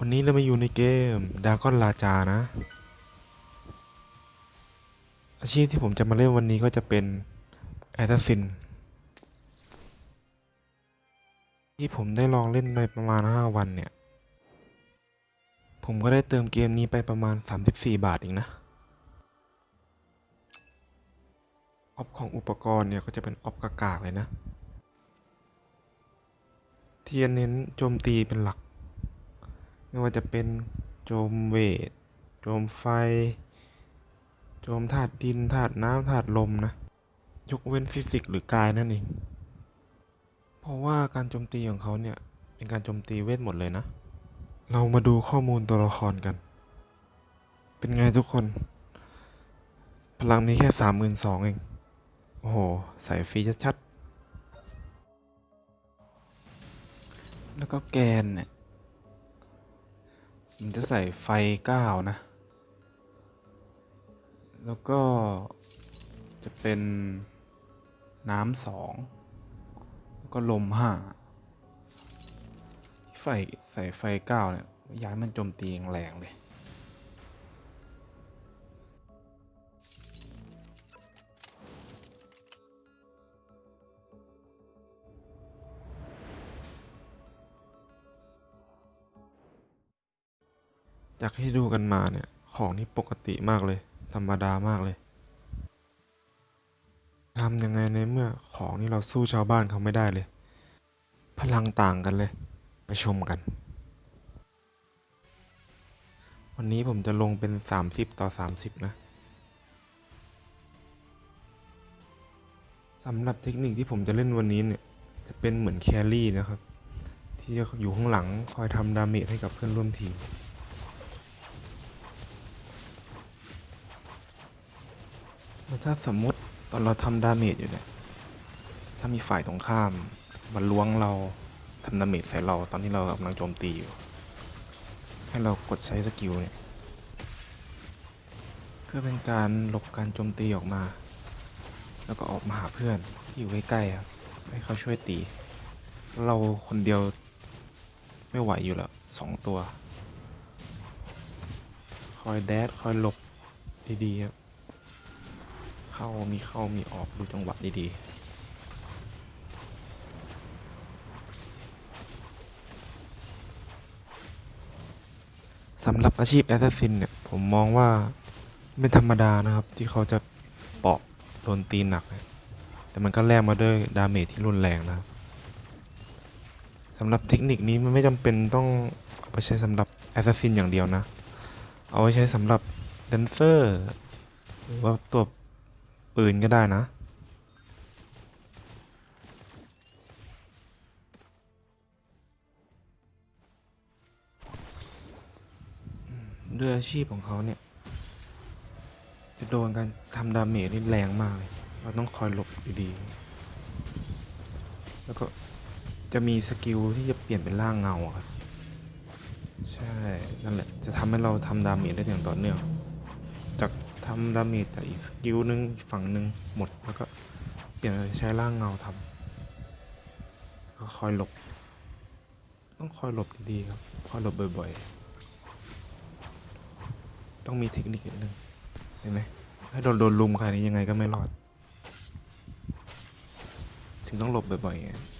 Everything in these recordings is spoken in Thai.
วันนี้เรามาอยู่ในเกมดากอนลาจานะ อาชีพที่ผมจะมาเล่นวันนี้ก็จะเป็นแอสซัสซินที่ผมได้ลองเล่นในประมาณ 5 วันเนี่ย ผมก็ได้เติมเกมนี้ไปประมาณ 34 บาทเองนะออฟของอุปกรณ์เนี่ยก็จะเป็นออฟกากๆเลยนะ ที่จะเน้นโจมตีเป็นหลัก ไม่ว่าจะเป็นโจมเวท โจมไฟ โจมธาตุดินธาตุน้ำธาตุลมนะ ยกเว้นฟิสิกส์หรือกายนั่นเอง เพราะว่าการโจมตีของเขาเนี่ยเป็นการโจมตีเวทหมดเลยนะ เรามาดูข้อมูลตัวละครกัน เป็นไงทุกคน พลังมีแค่สามหมื่นสองเอง โอ้โห ใส่ฟรีชัดๆแล้วก็แกนเนี่ย ผมจะใส่ไฟเก้านะ แล้วก็จะเป็นน้ำสองแล้วก็ลมห้าที่ไฟใส่ไฟเก้าเนี่ย ย้ายมันโจมตีแรงเลย จากที่ดูกันมาเนี่ย ของนี่ปกติมากเลย ธรรมดามากเลยทำยังไงในเมื่อของนี่เราสู้ชาวบ้านเขาไม่ได้เลย พลังต่างกันเลย ไปชมกัน วันนี้ผมจะลงเป็น 30 ต่อ 30 นะสำหรับเทคนิคที่ผมจะเล่นวันนี้เนี่ย จะเป็นเหมือนแครี่นะครับ ที่จะอยู่ข้างหลังคอยทำดาเมจให้กับเพื่อนร่วมทีม้ถ้าสมมติตอนเราทำดาเมจอยู่เนี่ย ถ้ามีฝ่ายตรงข้ามมันล้วงเราทำดาเมจใส่เราตอนที่เรากำลังโจมตีอยู่ ให้เรากดใช้สกิลเนี่ย เพื่อเป็นการหลบการโจมตีออกมา แล้วก็ออกมาหาเพื่อนที่อยู่ใกล้ๆครับให้เขาช่วยตี เราคนเดียวไม่ไหวอยู่แล้วสองตัว คอยแดดคอยหลบดีๆครับ เข้ามีเข้ามีออกดูจังหวะดีๆสำหรับอาชีพแอสซัสซินเนี่ย ผมมองว่าไม่ธรรมดานะครับ ที่เขาจะเปาะโดนตีหนัก แต่มันก็แลกมาด้วยดาเมจที่รุนแรงนะครับสำหรับเทคนิคนี้มันไม่จำเป็นต้องเอาไปใช้สำหรับแอสซัสซินอย่างเดียวนะ เอาไว้ใช้สำหรับแดนเซอร์หรือว่าตัว ปืนก็ได้นะ ด้วยอาชีพของเขาเนี่ย จะโดนการทำดาเมจนี่แรงมากเลย เราต้องคอยหลบดีๆ แล้วก็จะมีสกิลที่จะเปลี่ยนเป็นร่างเงาครับ ใช่ นั่นแหละ จะทำให้เราทำดาเมจได้อย่างต่อเนื่องจาก ทำดาเมจจากอีกสกิลหนึ่งฝั่งหนึ่งหมดแล้วก็เปลี่ยนใช้ร่างเงาทำก็คอยหลบ ต้องคอยหลบดีๆครับ คอยหลบบ่อยๆ ต้องมีเทคนิคนิดนึงเห็นไหมถ้าโดนโดนลุมขนาดนี้ยังไงก็ไม่รอด ถึงต้องหลบบ่อยๆ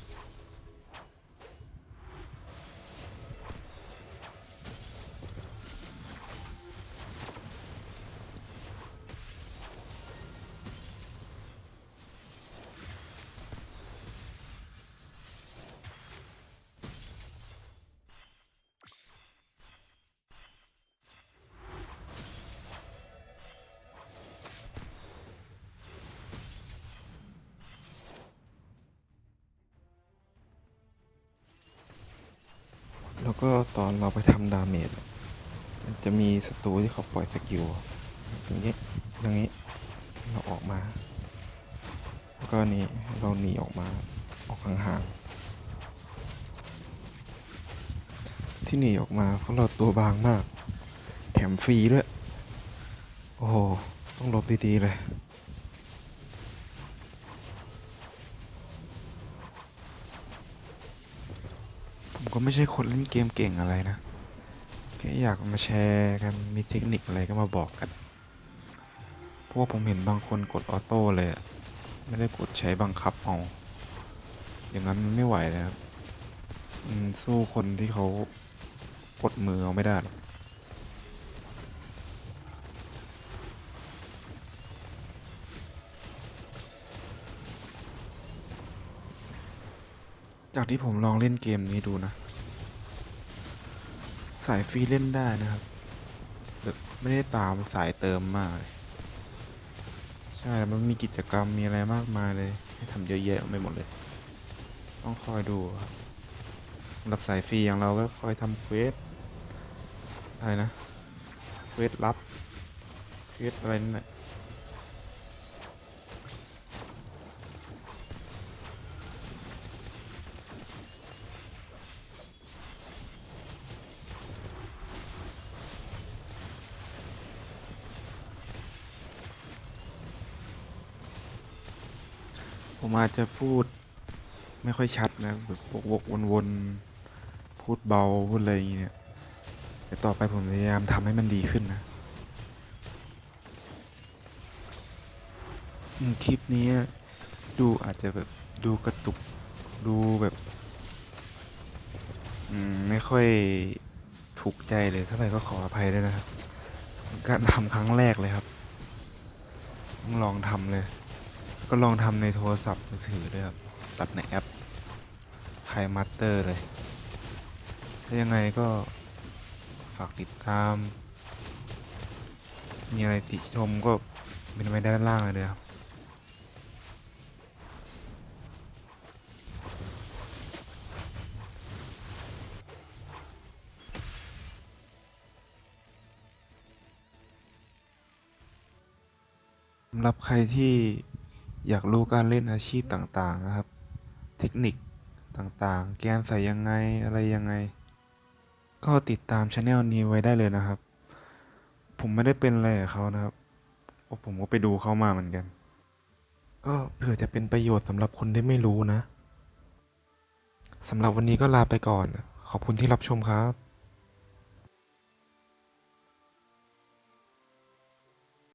แล้วก็ตอนเราไปทำดาเมจมันจะมีศัตรูที่เขาปล่อยสกิลอย่างนี้อย่างนี้เราออกมา แล้วก็นี่เราหนีออกมาออกห่างๆที่หนีออกมาเพราะเราตัวบางมาก แถมฟรีด้วย โอ้โห ต้องหลบดีๆเลย ผมก็ไม่ใช่คนเล่นเกมเก่งอะไรนะแค่อยากมาแชร์กันมีเทคนิคอะไรก็มาบอกกันเพราะว่าผมเห็นบางคนกดออโต้เลยอะไม่ได้กดใช้บังคับเอาอย่างนั้นมันไม่ไหวเลยครับสู้คนที่เขากดมือเอาไม่ได้หรอก จากที่ผมลองเล่นเกมนี้ดูนะ สายฟรีเล่นได้นะครับแบบไม่ได้ตามสายเติมมากเลยใช่มันมีกิจกรรมมีอะไรมากมายเลย ให้ทำเยอะแยะไม่หมดเลย ต้องคอยดูครับสำหรับสายฟรีอย่างเราก็คอยทำเควสอะไรนะเควสลับเควสอะไรนั่นแหละ ผมอาจจะพูดไม่ค่อยชัดนะแบบวกๆวนๆ พูดเบา พูดอะไรอย่างเงี้ยแต่ต่อไปผมพยายามทำให้มันดีขึ้นนะคลิปนี้ดูอาจจะแบบดูกระตุกดูแบบไม่ค่อยถูกใจเลยท่าไหร่ก็ขออภัยด้วยนะครับเป็นการทำครั้งแรกเลยครับ ต้องลองทำเลย ก็ลองทำในโทรศัพท์มือถือด้วยครับตัดในแอปไ i มาสเตอร์เลย ถ้ายังไงก็ฝากติดตาม มีอะไรติชมก็เป็นไว้ด้านล่างเลยนะครับสำหรับใครที่ อยากรู้การเล่นอาชีพต่างๆนะครับ เทคนิคต่างๆ แกนใส่ยังไงอะไรยังไง ก็ติดตามช anel นี้ไว้ได้เลยนะครับ ผมไม่ได้เป็นอะไรกับเขานะครับผมก็ไปดูเขามาเหมือนกัน ก็เผื่อจะเป็นประโยชน์สำหรับคนที่ไม่รู้นะสำหรับวันนี้ก็ลาไปก่อน ขอบคุณที่รับชมครับ